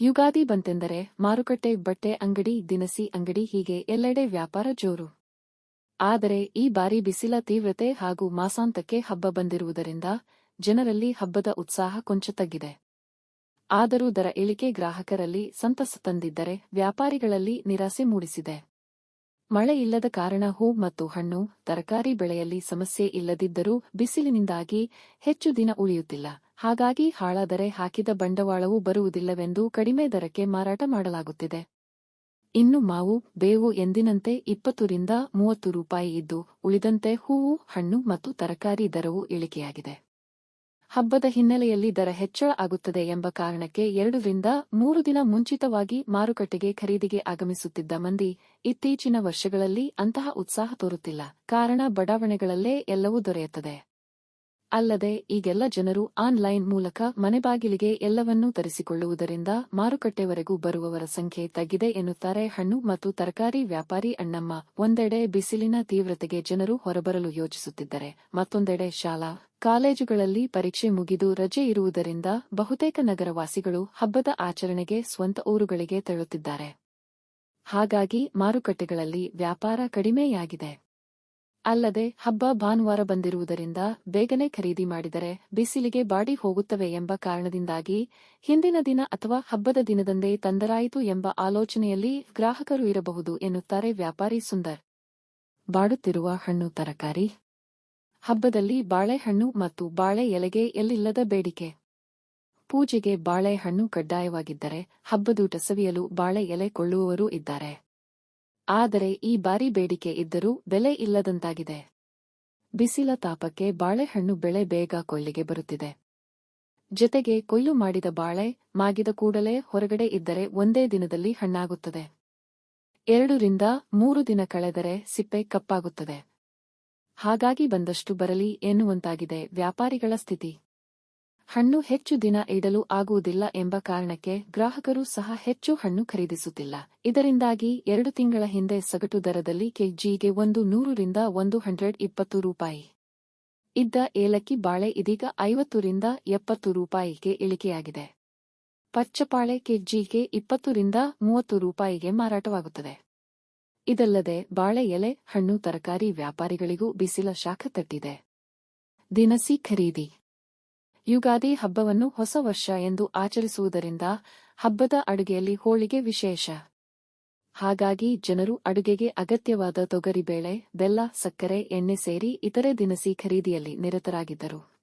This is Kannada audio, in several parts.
ಯುಗಾದಿ ಬಂತೆಂದರೆ ಮಾರುಕಟ್ಟೆ, ಬಟ್ಟೆ, ಅಂಗಡಿ, ದಿನಸಿ, ಅಂಗಡಿ ಹೀಗೆ ಎಲ್ಲೆಡೆ ವ್ಯಾಪಾರ ಜೋರು. ಆದರೆ ಈ ಬಾರಿ ಬಿಸಿಲ ತೀವ್ರತೆ ಹಾಗೂ ಮಾಸಾಂತಕ್ಕೆ ಹಬ್ಬ ಬಂದಿರುವುದರಿಂದ ಜನರಲ್ಲಿ ಹಬ್ಬದ ಉತ್ಸಾಹ ಕೊಂಚ ತಗ್ಗಿದೆ. ಆದರೂ ದರ ಇಳಿಕೆ ಗ್ರಾಹಕರಲ್ಲಿ ಸಂತಸ ತಂದಿದ್ದರೆ ವ್ಯಾಪಾರಿಗಳಲ್ಲಿ ನಿರಾಸೆ ಮೂಡಿಸಿದೆ. ಮಳೆ ಇಲ್ಲದ ಕಾರಣ ಹೂ ಮತ್ತು ಹಣ್ಣು, ತರಕಾರಿ ಬೆಳೆಯಲ್ಲಿ ಸಮಸ್ಯೆ ಇಲ್ಲದಿದ್ದರೂ ಬಿಸಿಲಿನಿಂದಾಗಿ ಹೆಚ್ಚು ದಿನ ಉಳಿಯುತ್ತಿಲ್ಲ. ಹಾಗಾಗಿ ಹಾಳಾದರೆ ಹಾಕಿದ ಬಂಡವಾಳವೂ ಬರುವುದಿಲ್ಲವೆಂದು ಕಡಿಮೆ ದರಕ್ಕೆ ಮಾರಾಟ ಮಾಡಲಾಗುತ್ತಿದೆ. ಇನ್ನು ಮಾವು, ಬೇವು ಎಂದಿನಂತೆ ಇಪ್ಪತ್ತರಿಂದ ಮೂವತ್ತು ರೂಪಾಯಿ ಇದ್ದು, ಉಳಿದಂತೆ ಹೂವು, ಹಣ್ಣು ಮತ್ತು ತರಕಾರಿ ದರವೂ ಇಳಿಕೆಯಾಗಿದೆ. ಹಬ್ಬದ ಹಿನ್ನೆಲೆಯಲ್ಲಿ ದರ ಹೆಚ್ಚಳ ಆಗುತ್ತದೆ ಎಂಬ ಕಾರಣಕ್ಕೆ ಎರಡರಿಂದ ಮೂರು ದಿನ ಮುಂಚಿತವಾಗಿ ಮಾರುಕಟ್ಟೆಗೆ ಖರೀದಿಗೆ ಆಗಮಿಸುತ್ತಿದ್ದ ಮಂದಿ ಇತ್ತೀಚಿನ ವರ್ಷಗಳಲ್ಲಿ ಅಂತಹ ಉತ್ಸಾಹ ತೋರುತ್ತಿಲ್ಲ. ಕಾರಣ ಬಡಾವಣೆಗಳಲ್ಲೇ ಎಲ್ಲವೂ ದೊರೆಯುತ್ತದೆ. ಅಲ್ಲದೆ ಈಗೆಲ್ಲ ಜನರು ಆನ್ಲೈನ್ ಮೂಲಕ ಮನೆ ಬಾಗಿಲಿಗೆ ಎಲ್ಲವನ್ನೂ ತರಿಸಿಕೊಳ್ಳುವುದರಿಂದ ಮಾರುಕಟ್ಟೆವರೆಗೂ ಬರುವವರ ಸಂಖ್ಯೆ ತಗ್ಗಿದೆ ಎನ್ನುತ್ತಾರೆ ಹಣ್ಣು ಮತ್ತು ತರಕಾರಿ ವ್ಯಾಪಾರಿ ಅಣ್ಣಮ್ಮ. ಒಂದೆಡೆ ಬಿಸಿಲಿನ ತೀವ್ರತೆಗೆ ಜನರು ಹೊರಬರಲು ಯೋಚಿಸುತ್ತಿದ್ದರೆ ಮತ್ತೊಂದೆಡೆ ಶಾಲಾ, ಕಾಲೇಜುಗಳಲ್ಲಿ ಪರೀಕ್ಷೆ ಮುಗಿದು ರಜೆ ಇರುವುದರಿಂದ ಬಹುತೇಕ ನಗರವಾಸಿಗಳು ಹಬ್ಬದ ಆಚರಣೆಗೆ ಸ್ವಂತ ಊರುಗಳಿಗೆ ತೆರಳುತ್ತಿದ್ದಾರೆ. ಹಾಗಾಗಿ ಮಾರುಕಟ್ಟೆಗಳಲ್ಲಿ ವ್ಯಾಪಾರ ಕಡಿಮೆಯಾಗಿದೆ. ಅಲ್ಲದೆ ಹಬ್ಬ ಭಾನುವಾರ ಬಂದಿರುವುದರಿಂದ ಬೇಗನೆ ಖರೀದಿ ಮಾಡಿದರೆ ಬಿಸಿಲಿಗೆ ಬಾಡಿ ಹೋಗುತ್ತವೆ ಎಂಬ ಕಾರಣದಿಂದಾಗಿ ಹಿಂದಿನ ದಿನ ಅಥವಾ ಹಬ್ಬದ ದಿನದಂದೇ ತಂದರಾಯಿತು ಎಂಬ ಆಲೋಚನೆಯಲ್ಲಿ ಗ್ರಾಹಕರು ಇರಬಹುದು ಎನ್ನುತ್ತಾರೆ ವ್ಯಾಪಾರಿ ಸುಂದರ್. ಬಾಡುತ್ತಿರುವ ಹಣ್ಣು ತರಕಾರಿ. ಹಬ್ಬದಲ್ಲಿ ಬಾಳೆಹಣ್ಣು ಮತ್ತು ಬಾಳೆ ಎಲೆಗೆ ಎಲ್ಲಿಲ್ಲದ ಬೇಡಿಕೆ. ಪೂಜೆಗೆ ಬಾಳೆಹಣ್ಣು ಕಡ್ಡಾಯವಾಗಿದ್ದರೆ ಹಬ್ಬದೂಟ ಸವಿಯಲು ಬಾಳೆ ಎಲೆ ಕೊಳ್ಳುವವರೂ ಇದ್ದಾರೆ. ಆದರೆ ಈ ಬಾರಿ ಬೇಡಿಕೆ ಇದ್ದರೂ ಬೆಲೆ ಇಲ್ಲದಂತಾಗಿದೆ. ಬಿಸಿಲ ತಾಪಕ್ಕೆ ಬಾಳೆಹಣ್ಣು ಬೆಳೆ ಬೇಗ ಕೊಯ್ಲಿಗೆ ಬರುತ್ತಿದೆ. ಜತೆಗೆ ಕೊಯ್ಲು ಮಾಡಿದ ಬಾಳೆ ಮಾಗಿದ ಕೂಡಲೇ ಹೊರಗಡೆ ಇದ್ದರೆ ಒಂದೇ ದಿನದಲ್ಲಿ ಹಣ್ಣಾಗುತ್ತದೆ. ಎರಡರಿಂದ ಮೂರು ದಿನ ಕಳೆದರೆ ಸಿಪ್ಪೆ ಕಪ್ಪಾಗುತ್ತದೆ. ಹಾಗಾಗಿ ಬಂದಷ್ಟು ಬರಲಿ ಎನ್ನುವಂತಾಗಿದೆ ವ್ಯಾಪಾರಿಗಳ ಸ್ಥಿತಿ. ಹಣ್ಣು ಹೆಚ್ಚು ದಿನ ಇಡಲು ಆಗುವುದಿಲ್ಲ ಎಂಬ ಕಾರಣಕ್ಕೆ ಗ್ರಾಹಕರು ಸಹ ಹೆಚ್ಚು ಹಣ್ಣು ಖರೀದಿಸುತ್ತಿಲ್ಲ. ಇದರಿಂದಾಗಿ ಎರಡು ತಿಂಗಳ ಹಿಂದೆ ಸಗಟು ದರದಲ್ಲಿ ಕೆಜಿಗೆ ಒಂದು ನೂರರಿಂದ ಒಂದು ಹಂಡ್ರೆಡ್ ಇಪ್ಪತ್ತು ರೂಪಾಯಿ. ಇದ್ದ ಏಲಕ್ಕಿ ಬಾಳೆ ಇದೀಗ ಐವತ್ತರಿಂದ ಎಪ್ಪತ್ತು ರೂಪಾಯಿಗೆ ಇಳಿಕೆಯಾಗಿದೆ. ಪಚ್ಚಪಾಳೆ ಕೆಜಿಗೆ ಇಪ್ಪತ್ತರಿಂದ ಮೂವತ್ತು ರೂಪಾಯಿಗೆ ಮಾರಾಟವಾಗುತ್ತದೆ. ಇದಲ್ಲದೆ ಬಾಳೆ ಎಲೆ, ಹಣ್ಣು, ತರಕಾರಿ ವ್ಯಾಪಾರಿಗಳಿಗೂ ಬಿಸಿಲ ಶಾಖ ತಟ್ಟಿದೆ. ದಿನಸಿ ಖರೀದಿ. ಯುಗಾದಿ ಹಬ್ಬವನ್ನು ಹೊಸ ವರ್ಷ ಎಂದು ಆಚರಿಸುವುದರಿಂದ ಹಬ್ಬದ ಅಡುಗೆಯಲ್ಲಿ ಹೋಳಿಗೆ ವಿಶೇಷ. ಹಾಗಾಗಿ ಜನರು ಅಡುಗೆಗೆ ಅಗತ್ಯವಾದ ತೊಗರಿಬೇಳೆ ಬೆಲ್ಲ, ಸಕ್ಕರೆ, ಎಣ್ಣೆ ಸೇರಿ ಇತರೆ ದಿನಸಿ ಖರೀದಿಯಲ್ಲಿ ನಿರತರಾಗಿದ್ದರು.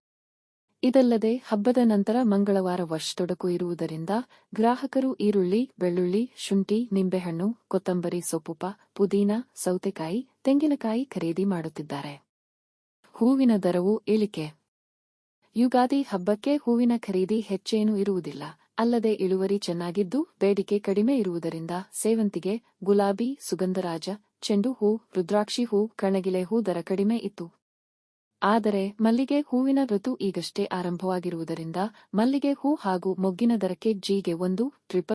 ಇದಲ್ಲದೆ ಹಬ್ಬದ ನಂತರ ಮಂಗಳವಾರ ವರ್ಷದೊಡಕು ಇರುವುದರಿಂದ ಗ್ರಾಹಕರು ಈರುಳ್ಳಿ, ಬೆಳ್ಳುಳ್ಳಿ, ಶುಂಠಿ, ನಿಂಬೆಹಣ್ಣು, ಕೊತ್ತಂಬರಿ ಸೊಪ್ಪುಪ, ಪುದೀನ, ಸೌತೆಕಾಯಿ, ತೆಂಗಿನಕಾಯಿ ಖರೀದಿ ಮಾಡುತ್ತಿದ್ದಾರೆ. ಹೂವಿನ ದರವು ಇಳಿಕೆ ಯುಗಾದಿ ಹಬ್ಬಕ್ಕೆ ಹೂವಿನ ಖರೀದಿ ಹೆಚ್ಚೇನೂ ಇರುವುದಿಲ್ಲ. ಅಲ್ಲದೆ ಇಳುವರಿ ಚೆನ್ನಾಗಿದ್ದು, ಬೇಡಿಕೆ ಕಡಿಮೆ ಇರುವುದರಿಂದ ಸೇವಂತಿಗೆ, ಗುಲಾಬಿ, ಸುಗಂಧರಾಜ, ಚೆಂಡು ಹೂ, ರುದ್ರಾಕ್ಷಿ ಹೂ, ಕಣಗಿಲೆ ಹೂ ದರ ಕಡಿಮೆ ಇತ್ತು. ಆದರೆ ಮಲ್ಲಿಗೆ ಹೂವಿನ ಋತು ಈಗಷ್ಟೇ ಆರಂಭವಾಗಿರುವುದರಿಂದ ಮಲ್ಲಿಗೆ ಹೂ ಹಾಗೂ ಮೊಗ್ಗಿನ ದರಕ್ಕೆ ಜಿಗೆ ಒಂದು ಟ್ರಿಪಲ್